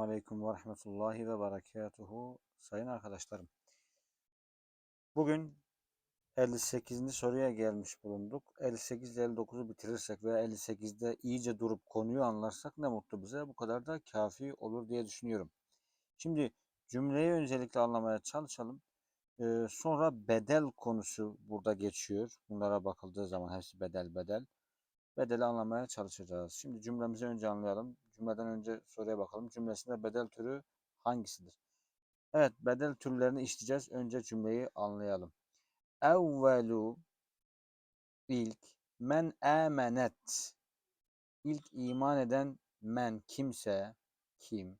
Aleyküm ve rahmetullahi ve berekatuhu. Sayın arkadaşlarım. Bugün 58. soruya gelmiş bulunduk. 58 ile 59'u bitirirsek veya 58'de iyice durup konuyu anlarsak ne mutlu bize. Bu kadar da kafi olur diye düşünüyorum. Şimdi cümleyi öncelikle anlamaya çalışalım. Ee, sonra bedel konusu burada geçiyor. Bunlara bakıldığı zaman hepsi bedel bedel. Bedeli anlamaya çalışacağız. Şimdi cümlemizi önce anlayalım. Cümleden önce soruya bakalım. Cümlesinde bedel türü hangisidir? Evet, bedel türlerini işleyeceğiz. Önce cümleyi anlayalım. Evvelu ilk men amenet ilk iman eden men kimse kim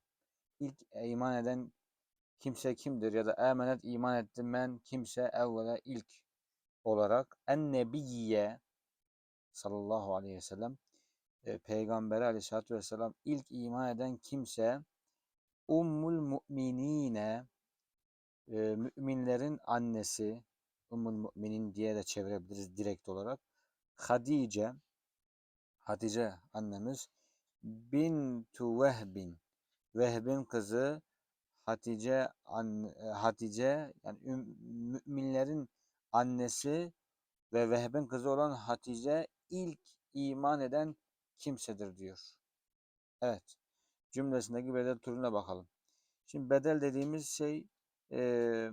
ilk iman eden kimse kimdir ya da amenet iman etti men kimse evvela ilk olarak en nebiyye sallallahu aleyhi ve sellem e, Peygamberi aleyhissalatü vesselam ilk iman eden kimse Ummul Mu'minine e, müminlerin annesi Ummul Mu'minin diye de çevirebiliriz direkt olarak. Hadice Hatice annemiz Bintu Vehbin Vehbin kızı Hatice an, Hatice yani müminlerin annesi ve Vehbin kızı olan Hatice ilk iman eden kimsedir diyor. Evet. Cümlesindeki bedel türüne bakalım. Şimdi bedel dediğimiz şey e,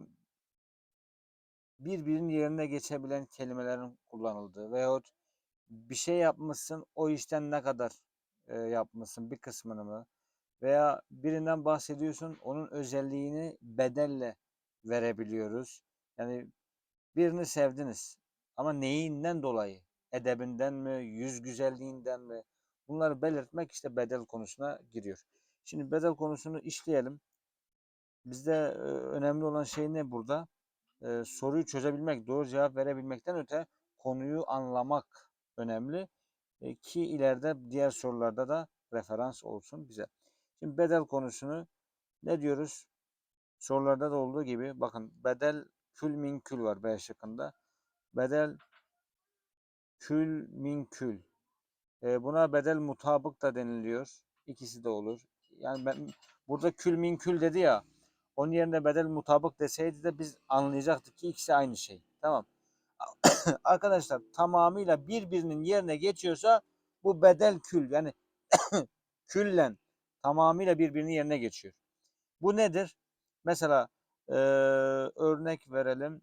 birbirinin yerine geçebilen kelimelerin kullanıldığı veyahut bir şey yapmışsın o işten ne kadar e, yapmışsın bir kısmını mı veya birinden bahsediyorsun onun özelliğini bedelle verebiliyoruz. Yani birini sevdiniz ama neyinden dolayı? Edebinden mi, yüz güzelliğinden mi? Bunları belirtmek işte bedel konusuna giriyor. Şimdi bedel konusunu işleyelim. Bizde önemli olan şey ne burada? Soruyu çözebilmek, doğru cevap verebilmekten öte konuyu anlamak önemli. E, ki ileride diğer sorularda da referans olsun bize. Şimdi bedel konusunu ne diyoruz? Sorularda da olduğu gibi bakın bedel kül min kül var B şıkkında. Bedel kül min kül. E, buna bedel mutabık da deniliyor. İkisi de olur. Yani ben burada kül min kül dedi ya. Onun yerine bedel mutabık deseydi de biz anlayacaktık ki ikisi aynı şey. Tamam. Arkadaşlar tamamıyla birbirinin yerine geçiyorsa bu bedel kül yani küllen tamamıyla birbirinin yerine geçiyor. Bu nedir? Mesela e, örnek verelim.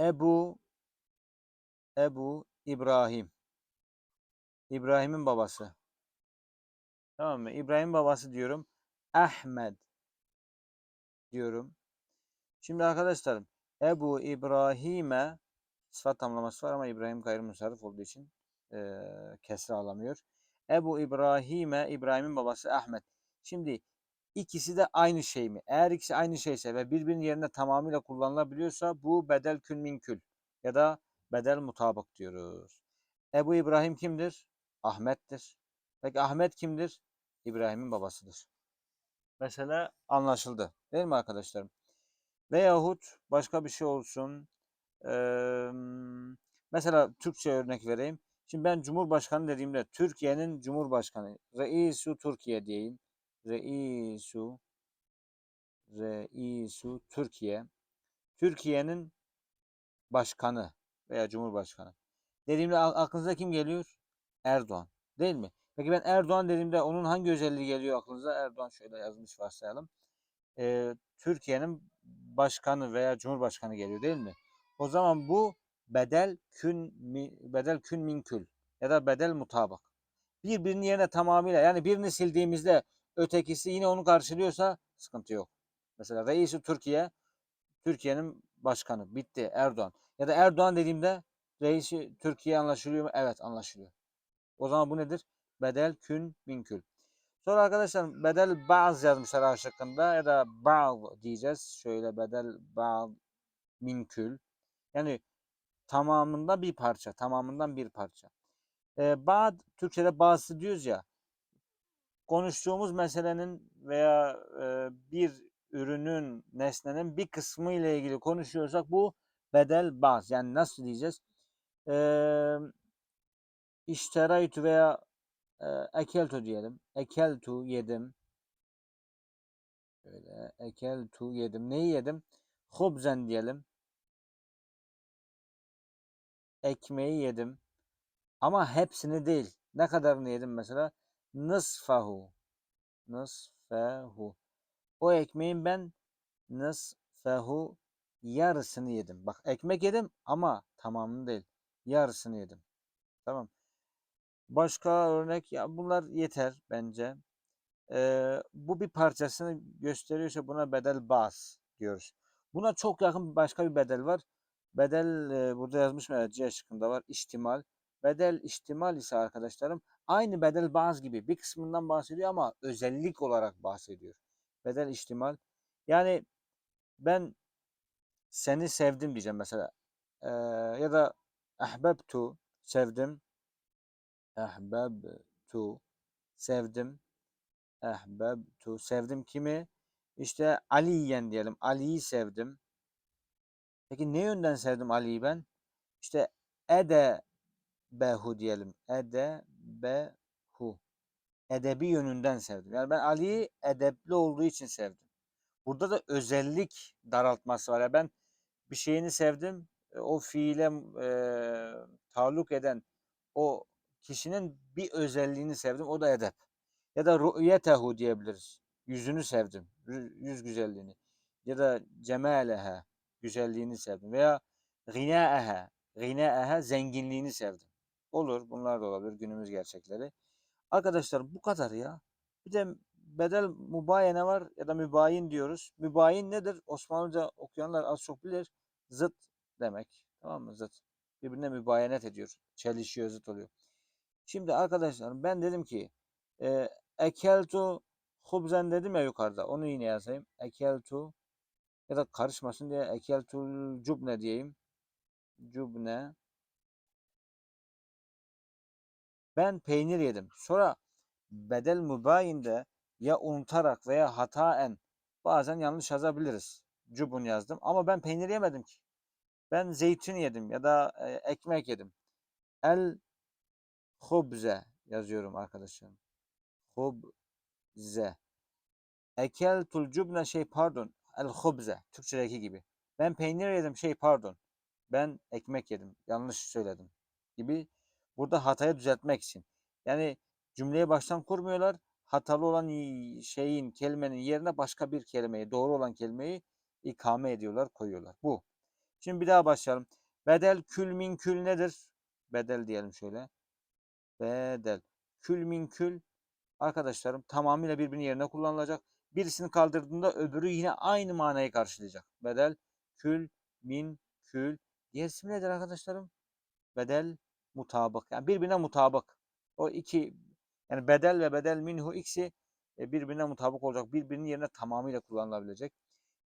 Ebu Ebu İbrahim. İbrahim'in babası. Tamam mı? İbrahim babası diyorum. Ahmed diyorum. Şimdi arkadaşlarım Ebu İbrahim'e sıfat tamlaması var ama İbrahim gayrimusarrif olduğu için e, kesre alamıyor. Ebu İbrahim'e İbrahim'in babası Ahmet. Şimdi ikisi de aynı şey mi? Eğer ikisi aynı şeyse ve birbirinin yerine tamamıyla kullanılabiliyorsa bu bedel kül min kül ya da bedel mutabık diyoruz. Ebu İbrahim kimdir? Ahmet'tir. Peki Ahmet kimdir? İbrahim'in babasıdır. Mesela anlaşıldı. Değil mi arkadaşlarım? Veyahut başka bir şey olsun. Ee, mesela Türkçe örnek vereyim. Şimdi ben Cumhurbaşkanı dediğimde Türkiye'nin Cumhurbaşkanı. Reisu Türkiye diyeyim. Reisu Reisu Türkiye. Türkiye'nin başkanı veya Cumhurbaşkanı. Dediğimde aklınıza kim geliyor? Erdoğan. Değil mi? Peki ben Erdoğan dediğimde onun hangi özelliği geliyor aklınıza? Erdoğan şöyle yazmış varsayalım. Ee, Türkiye'nin başkanı veya cumhurbaşkanı geliyor değil mi? O zaman bu bedel kün bedel kün minkül ya da bedel mutabak. Birbirinin yerine tamamıyla yani birini sildiğimizde ötekisi yine onu karşılıyorsa sıkıntı yok. Mesela reisi Türkiye Türkiye'nin başkanı bitti Erdoğan. Ya da Erdoğan dediğimde reisi Türkiye anlaşılıyor mu? Evet anlaşılıyor. O zaman bu nedir? Bedel kün minkül. Sonra arkadaşlar bedel baz yazmışlar A şıkkında ya da ba'd diyeceğiz. Şöyle bedel ba'd minkül. Yani tamamında bir parça. Tamamından bir parça. Ee, ba'd Türkçe'de bazı diyoruz ya. Konuştuğumuz meselenin veya e, bir ürünün, nesnenin bir kısmı ile ilgili konuşuyorsak bu bedel baz. Yani nasıl diyeceğiz? Ee, işteraytu veya e, ekeltu diyelim. Ekeltu yedim. Şöyle ekeltu yedim. Neyi yedim? Hubzen diyelim. Ekmeği yedim. Ama hepsini değil. Ne kadarını yedim mesela? Nısfahu. Nısfahu. O ekmeğin ben nısfahu yarısını yedim. Bak ekmek yedim ama tamamını değil. Yarısını yedim. Tamam. Başka örnek ya bunlar yeter bence. Ee, bu bir parçasını gösteriyorsa buna bedel bas diyoruz. Buna çok yakın başka bir bedel var. Bedel e, burada yazmış mı? Evet, C şıkkında var. İhtimal. Bedel ihtimal ise arkadaşlarım aynı bedel baz gibi bir kısmından bahsediyor ama özellik olarak bahsediyor. Bedel ihtimal. Yani ben seni sevdim diyeceğim mesela. Ee, ya da ahbebtu sevdim. Ahbebtu sevdim. Ahbebtu sevdim kimi? İşte Aliyen diyelim. Ali'yi sevdim. Peki ne yönden sevdim Ali'yi ben? İşte ede behu diyelim. Ede behu. Edebi yönünden sevdim. Yani ben Ali'yi edepli olduğu için sevdim. Burada da özellik daraltması var. Yani ben bir şeyini sevdim. e, O fiile e, taalluk eden o kişinin bir özelliğini sevdim. O da edep. Ya da ru'yetehu diyebiliriz. Yüzünü sevdim. Yüz güzelliğini. Ya da cemaleha güzelliğini sevdim. Veya ginaeha ginaeha zenginliğini sevdim. Olur. Bunlar da olabilir günümüz gerçekleri. Arkadaşlar bu kadar ya. Bir de bedel mübayene var ya da mübayin diyoruz. Mübayin nedir? Osmanlıca okuyanlar az çok bilir. Zıt demek. Tamam mı? Zıt. Birbirine mübayenet ediyor. Çelişiyor, zıt oluyor. Şimdi arkadaşlar ben dedim ki e, ekeltu hubzen dedim ya yukarıda. Onu yine yazayım. Ekeltu ya da karışmasın diye ekeltul cubne diyeyim. Cubne. Ben peynir yedim. Sonra bedel mübayinde ya unutarak veya hataen bazen yanlış yazabiliriz. Cubun yazdım ama ben peynir yemedim ki. Ben zeytin yedim ya da e, ekmek yedim. El hubze yazıyorum arkadaşlarım. Hubze. Ekeltul cubne şey pardon. El hubze. Türkçedeki gibi. Ben peynir yedim şey pardon. Ben ekmek yedim. Yanlış söyledim. Gibi. Burada hatayı düzeltmek için. Yani cümleyi baştan kurmuyorlar. Hatalı olan şeyin, kelimenin yerine başka bir kelimeyi, doğru olan kelimeyi ikame ediyorlar, koyuyorlar. Bu. Şimdi bir daha başlayalım. Bedel kül min kül nedir? Bedel diyelim şöyle. Bedel. Kül min kül arkadaşlarım tamamıyla birbirinin yerine kullanılacak. Birisini kaldırdığında öbürü yine aynı manayı karşılayacak. Bedel kül min kül. Diğer ismi nedir arkadaşlarım? Bedel mutabık. Yani birbirine mutabık. O iki yani bedel ve bedel minhu ikisi e, birbirine mutabık olacak. Birbirinin yerine tamamıyla kullanılabilecek.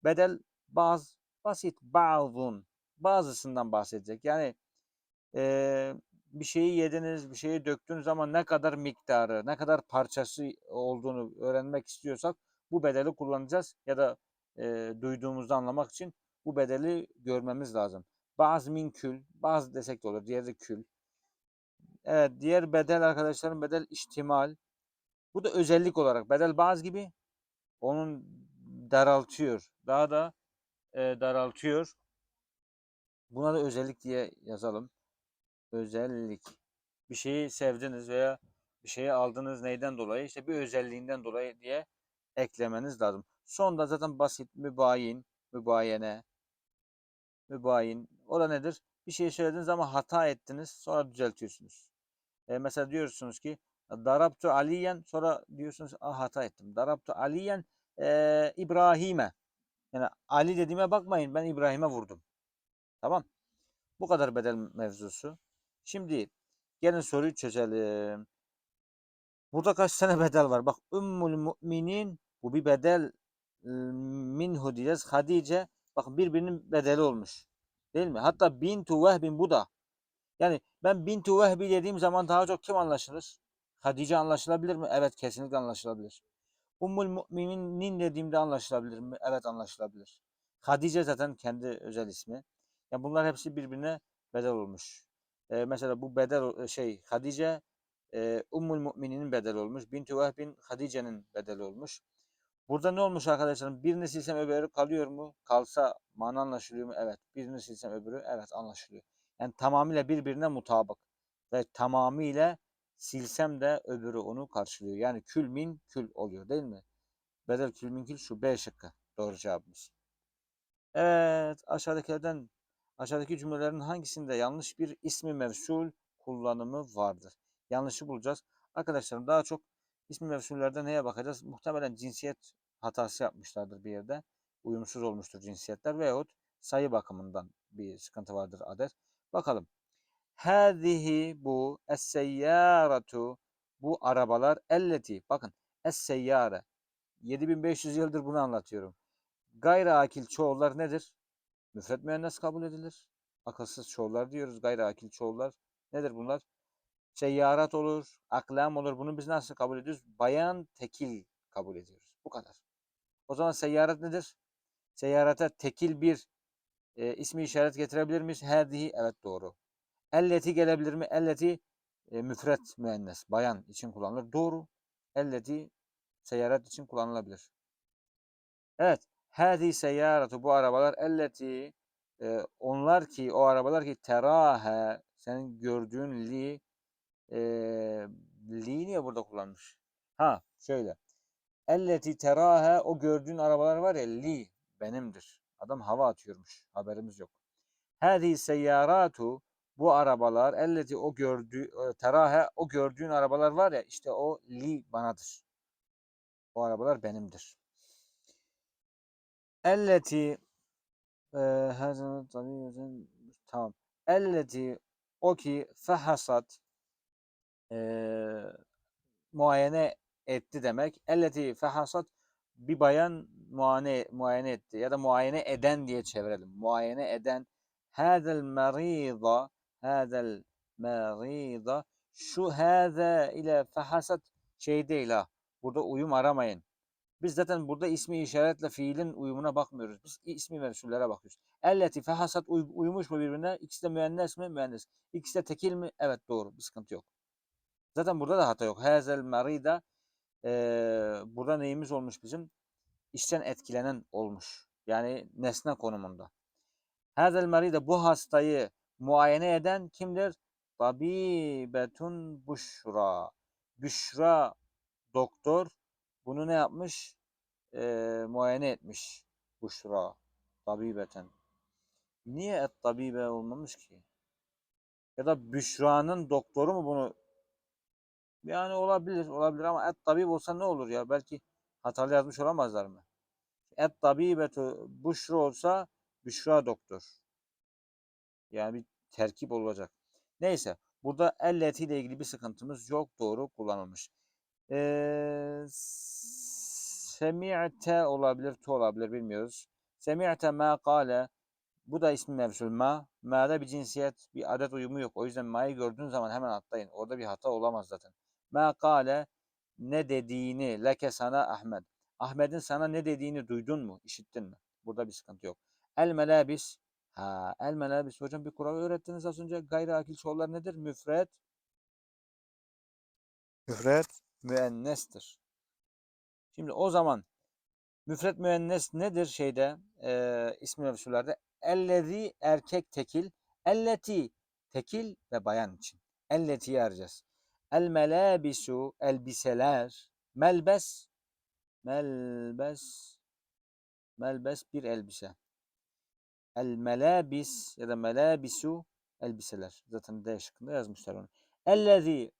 Bedel bazı basit bazun bazısından bahsedecek. Yani e, bir şeyi yediniz, bir şeyi döktüğünüz zaman ne kadar miktarı, ne kadar parçası olduğunu öğrenmek istiyorsak bu bedeli kullanacağız ya da e, duyduğumuzda anlamak için bu bedeli görmemiz lazım. Bazı min kül, bazı desek de olur, diğeri kül. Evet, diğer bedel arkadaşlarım bedel ihtimal. Bu da özellik olarak bedel bazı gibi onun daraltıyor. Daha da e, daraltıyor. Buna da özellik diye yazalım. Özellik. Bir şeyi sevdiniz veya bir şeyi aldınız neyden dolayı? İşte bir özelliğinden dolayı diye eklemeniz lazım. Sonda zaten basit mübayin, mübayene, mübayin. O da nedir? Bir şey söylediniz ama hata ettiniz sonra düzeltiyorsunuz. E, mesela diyorsunuz ki Darabtu Aliyen sonra diyorsunuz ah, hata ettim. Darabtu Aliyen e, İbrahim'e. Yani Ali dediğime bakmayın ben İbrahim'e vurdum. Tamam. Bu kadar bedel mevzusu. Şimdi gelin soruyu çözelim. Burada kaç tane bedel var? Bak Ümmül Müminin bu bir bedel minhu diyeceğiz. Hadice bakın birbirinin bedeli olmuş. Değil mi? Hatta bintu vehbin bu da. Yani ben bintu vehbi dediğim zaman daha çok kim anlaşılır? Hadice anlaşılabilir mi? Evet kesinlikle anlaşılabilir. Ummul Müminin dediğimde anlaşılabilir mi? Evet anlaşılabilir. Hadice zaten kendi özel ismi. Yani bunlar hepsi birbirine bedel olmuş. Ee, mesela bu bedel şey Hadice e, Ummul Mümininin bedeli olmuş. Bintu Vehbin Hadice'nin bedeli olmuş. Burada ne olmuş arkadaşlarım? Birini silsem öbürü kalıyor mu? Kalsa mana anlaşılıyor mu? Evet. Birini silsem öbürü evet anlaşılıyor. Yani tamamıyla birbirine mutabık. Ve tamamıyla silsem de öbürü onu karşılıyor. Yani kül min kül oluyor değil mi? Bedel kül min kül şu B şıkkı. Doğru cevabımız. Evet. Aşağıdakilerden aşağıdaki cümlelerin hangisinde yanlış bir ismi mevsul kullanımı vardır? Yanlışı bulacağız. Arkadaşlarım daha çok ismi mevsullerde neye bakacağız? Muhtemelen cinsiyet hatası yapmışlardır bir yerde. Uyumsuz olmuştur cinsiyetler veyahut sayı bakımından bir sıkıntı vardır adet. Bakalım. Hâzihi bu es-seyyâratu bu arabalar elleti bakın es-seyyâre 7500 yıldır bunu anlatıyorum. Gayri akil çoğullar nedir? Müfret müennes kabul edilir. Akılsız çoğullar diyoruz. Gayri akil çoğullar. Nedir bunlar? Seyyarat olur, aklam olur. Bunu biz nasıl kabul ediyoruz? Bayan tekil kabul ediyoruz. Bu kadar. O zaman seyyarat nedir? Seyyarata tekil bir e, ismi işaret getirebilir miyiz? Hedihi evet doğru. Elleti gelebilir mi? Elleti e, müfret müennes, bayan için kullanılır. Doğru. Elleti seyyarat için kullanılabilir. Evet. Hadi seyyaratu bu arabalar elleti e, onlar ki o arabalar ki terahe senin gördüğün li e, li niye burada kullanmış? Ha şöyle. Elleti terahe o gördüğün arabalar var ya li benimdir. Adam hava atıyormuş. Haberimiz yok. Hadi seyyaratu bu arabalar elleti o gördüğü terahe o gördüğün arabalar var ya işte o li banadır. O arabalar benimdir. Elleti e, tamam. Elleti o ki fehasat e, muayene etti demek. Elleti fehasat bir bayan muayene muayene etti ya da muayene eden diye çevirelim. Muayene eden hadel merida hadel merida şu hâze ile fehasat şey değil ha. Burada uyum aramayın. Biz zaten burada ismi işaretle fiilin uyumuna bakmıyoruz. Biz ismi mevsullere bakıyoruz. Elleti fehasat uy uyumuş mu birbirine? İkisi de müennes mi? Müennes. İkisi de tekil mi? Evet doğru. Bir sıkıntı yok. Zaten burada da hata yok. Hazel marida e, burada neyimiz olmuş bizim? İşten etkilenen olmuş. Yani nesne konumunda. Hazel marida bu hastayı muayene eden kimdir? Tabibetun buşra. Büşra doktor bunu ne yapmış? E, muayene etmiş. Buşra. Tabibeten. Niye et tabibe olmamış ki? Ya da Büşra'nın doktoru mu bunu? Yani olabilir, olabilir ama et tabib olsa ne olur ya? Belki hatalı yazmış olamazlar mı? Et tabibetu Büşra olsa Büşra doktor. Yani bir terkip olacak. Neyse. Burada elleti ile ilgili bir sıkıntımız yok. Doğru kullanılmış. Ee, semi'te olabilir, tu olabilir bilmiyoruz. Semi'te ma kale bu da ismi mevsul ma. Ma'da bir cinsiyet, bir adet uyumu yok. O yüzden ma'yı gördüğün zaman hemen atlayın. Orada bir hata olamaz zaten. Ma kale ne dediğini leke sana Ahmet. Ahmet'in sana ne dediğini duydun mu? İşittin mi? Burada bir sıkıntı yok. El melabis. Ha, el melabis. Hocam bir kural öğrettiniz az önce. Gayri akil çoğullar nedir? Müfret. Müfret müennestir. Şimdi o zaman müfret müennes nedir şeyde e, ismi mevsularda? Ellezi erkek tekil, elleti tekil ve bayan için. Elleti'yi arayacağız. El melabisu elbiseler, melbes, melbes, melbes bir elbise. El melabis ya da melabisu elbiseler. Zaten D şıkkında yazmışlar onu. Ellezi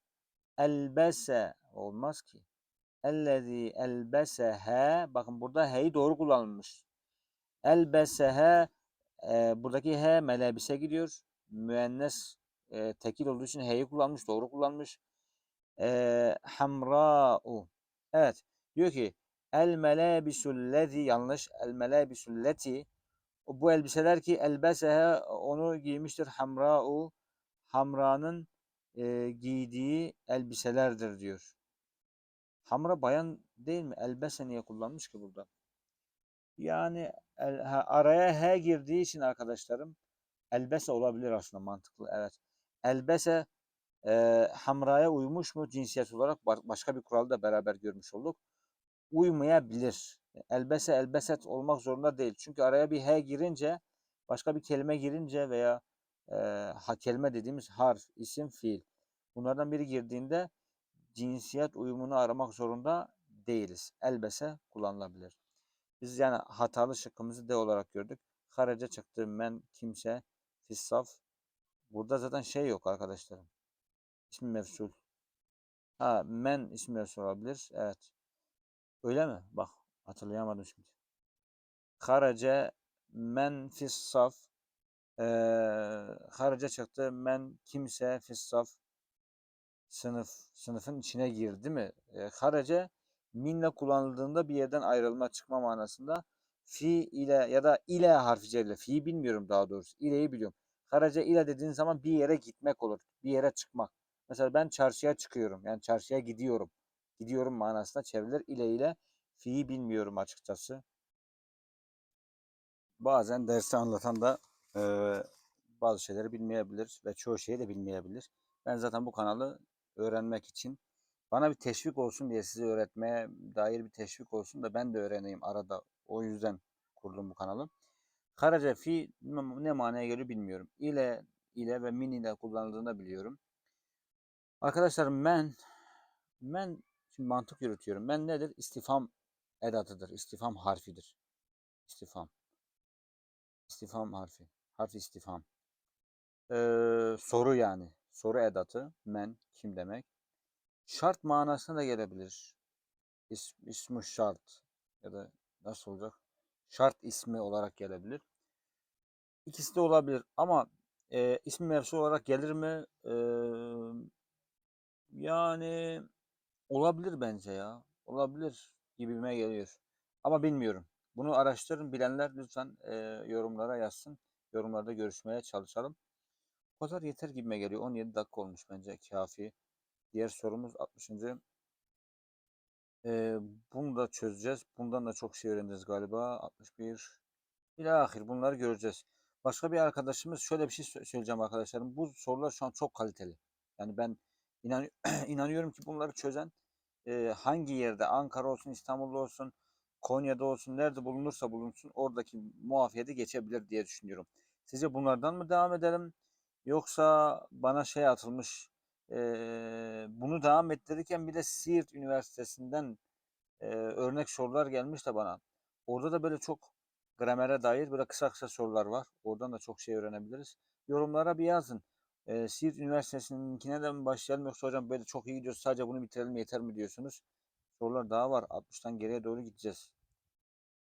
elbese olmaz ki. Ellezî elbesehe bakın burada he'yi doğru kullanılmış. Elbesehe e, buradaki he melebise gidiyor. Müennes e, tekil olduğu için he'yi kullanmış. Doğru kullanmış. E, hamra'u. Evet. Diyor ki el melebisullezi yanlış. El melebisulleti bu elbiseler ki elbesehe onu giymiştir. Hamra'u Hamra'nın e, giydiği elbiselerdir diyor. Hamra bayan değil mi? Elbese niye kullanmış ki burada? Yani el, ha, araya he girdiği için arkadaşlarım elbese olabilir aslında mantıklı. Evet. Elbese e, hamraya uymuş mu cinsiyet olarak başka bir kuralı da beraber görmüş olduk. uymayabilir. Elbese elbeset olmak zorunda değil. Çünkü araya bir he girince başka bir kelime girince veya e, ha kelime dediğimiz harf, isim, fiil. Bunlardan biri girdiğinde cinsiyet uyumunu aramak zorunda değiliz. Elbese kullanılabilir. Biz yani hatalı şıkkımızı D olarak gördük. Haraca çıktı men kimse fissaf. Burada zaten şey yok arkadaşlarım. İsmi mefsul. Ha men ismi mefsul olabilir. Evet. Öyle mi? Bak hatırlayamadım şimdi. Harace men fissaf. Ee, haraca çıktı men kimse fissaf. Sınıf. Sınıfın içine girdi mi? E, harace minle kullanıldığında bir yerden ayrılma çıkma manasında fi ile ya da ile harfi cerle. Fi'yi bilmiyorum daha doğrusu. İle'yi biliyorum. Haraca ile dediğin zaman bir yere gitmek olur. Bir yere çıkmak. Mesela ben çarşıya çıkıyorum. Yani çarşıya gidiyorum. Gidiyorum manasında çevrilir. ile ile fi'yi bilmiyorum açıkçası. Bazen dersi anlatan da e, bazı şeyleri bilmeyebilir ve çoğu şeyi de bilmeyebilir. Ben zaten bu kanalı öğrenmek için bana bir teşvik olsun diye size öğretmeye dair bir teşvik olsun da ben de öğreneyim arada. O yüzden kurdum bu kanalı. Karaca fi ne manaya geliyor bilmiyorum. İle ile ve min ile kullanıldığını biliyorum. Arkadaşlar men men şimdi mantık yürütüyorum. Men nedir? İstifam edatıdır. İstifam harfidir. İstifam. İstifam harfi. Harf istifam. Ee, soru yani. Soru edatı. Men kim demek? Şart manasına da gelebilir. İs, ismi şart ya da nasıl olacak? Şart ismi olarak gelebilir. İkisi de olabilir ama e, ismi mevzu olarak gelir mi? E, yani olabilir bence ya. Olabilir gibime geliyor. Ama bilmiyorum. Bunu araştırın. Bilenler lütfen e, yorumlara yazsın. Yorumlarda görüşmeye çalışalım. O kadar yeter gibime geliyor. 17 dakika olmuş bence kafi. Diğer sorumuz 60. Ee, bunu da çözeceğiz. Bundan da çok şey öğreneceğiz galiba. 61. İlahir bunları göreceğiz. Başka bir arkadaşımız şöyle bir şey söyleyeceğim arkadaşlarım. Bu sorular şu an çok kaliteli. Yani ben inan inanıyorum ki bunları çözen e, hangi yerde Ankara olsun, İstanbul'da olsun, Konya'da olsun, nerede bulunursa bulunsun oradaki muafiyeti geçebilir diye düşünüyorum. Sizce bunlardan mı devam edelim? Yoksa bana şey atılmış e, bunu devam ettirirken bir de Siirt Üniversitesi'nden e, örnek sorular gelmiş de bana. Orada da böyle çok gramere dair böyle kısa kısa sorular var. Oradan da çok şey öğrenebiliriz. Yorumlara bir yazın. E, Siirt Üniversitesi'ninkine de mi başlayalım yoksa hocam böyle çok iyi gidiyoruz sadece bunu bitirelim yeter mi diyorsunuz? Sorular daha var. 60'tan geriye doğru gideceğiz.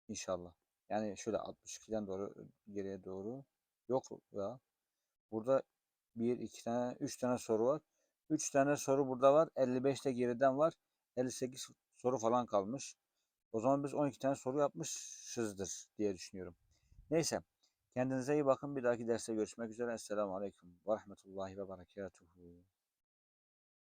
İnşallah. Yani şöyle 62'den doğru geriye doğru. Yok ya. Burada 1, 2 tane, 3 tane soru var. 3 tane soru burada var. 55 de geriden var. 58 soru falan kalmış. O zaman biz 12 tane soru yapmışızdır diye düşünüyorum. Neyse. Kendinize iyi bakın. Bir dahaki derste görüşmek üzere. Esselamu Aleyküm ve Rahmetullahi ve Berekatuhu.